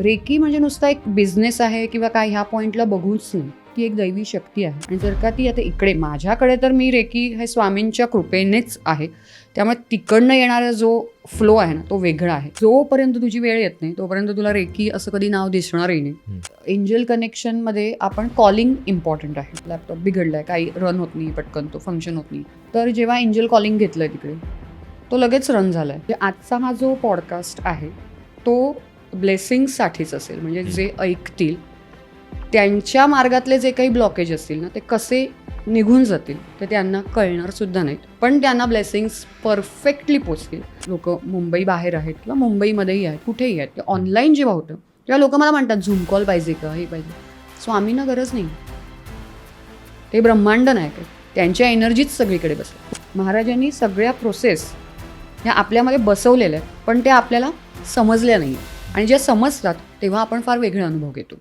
Recce म्हणजे नुसता एक बिझनेस आहे किंवा काय ह्या पॉईंटला बघूच नाही. ती एक दैवी शक्ती आहे. आणि जर का ती आता इकडे माझ्याकडे तर मी रेकी हे स्वामींच्या कृपेनेच आहे. त्यामुळे तिकडनं येणारा जो फ्लो आहे ना तो वेगळा आहे. जोपर्यंत तुझी वेळ येत नाही तोपर्यंत तुला रेकी असं कधी नाव दिसणारही नाही. एंजल कनेक्शनमध्ये आपण कॉलिंग इम्पॉर्टंट आहे. लॅपटॉप बिघडलाय काही रन होत नाही पटकन तो फंक्शन होत नाही. तर जेव्हा एंजल कॉलिंग घेतलंय तिकडे तो लगेच रन झालाय. म्हणजे आजचा हा जो पॉडकास्ट आहे तो ब्लेसिंगसाठीच असेल म्हणजे जे ऐकतील त्यांच्या मार्गातले जे काही ब्लॉकेज असतील ना ते कसे निघून जातील ते त्यांना कळणार सुद्धा नाहीत. पण त्यांना ब्लेसिंग्स परफेक्टली पोचतील. लोक मुंबई बाहेर आहेत किंवा मुंबईमध्येही आहेत कुठेही आहेत ते ऑनलाईन जेव्हा होतं तेव्हा लोक मला म्हणतात झूम कॉल पाहिजे का? हे पाहिजे. स्वामींना गरज नाही. ते ब्रह्मांड नायक आहेत. त्यांच्या एनर्जीच सगळीकडे बसल्या महाराजांनी सगळ्या प्रोसेस ह्या आपल्यामध्ये बसवलेल्या आहेत पण त्या आपल्याला समजल्या नाही आणि ज्या समजतात तेव्हा आपण फार वेगळे अनुभव घेतो.